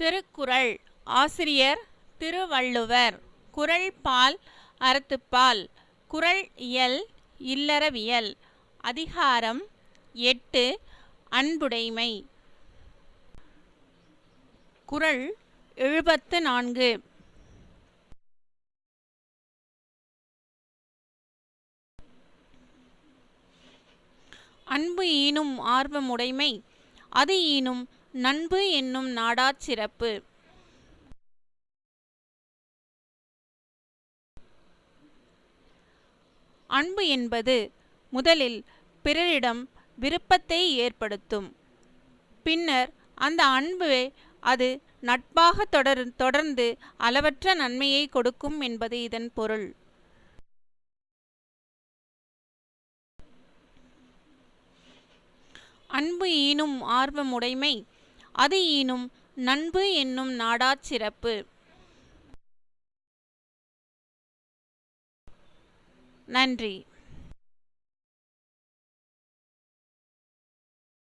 திருக்குறள். ஆசிரியர் திருவள்ளுவர். குறள் பால் அறத்துப்பால். குறள் இயல் இல்லறவியல். அதிகாரம் எட்டு. அன்புடைமை. குறள் எழுபத்து நான்கு. அன்பு ஈனும் ஆர்வமுடைமை. அது ஈனும் நண்பு என்னும் நாடாச் சிறப்பு. அன்பு என்பது முதலில் பிறரிடம் விருப்பத்தை ஏற்படுத்தும். பின்னர் அந்த அன்பு அது நட்பாக தொடர் தொடர்ந்து அளவற்ற நன்மையை கொடுக்கும் என்பது இதன் பொருள். அன்பு ஈனும் ஆர்வமுடைமை. அது ஈனும் நண்பு என்னும் நாடாச் சிறப்பு. நன்றி.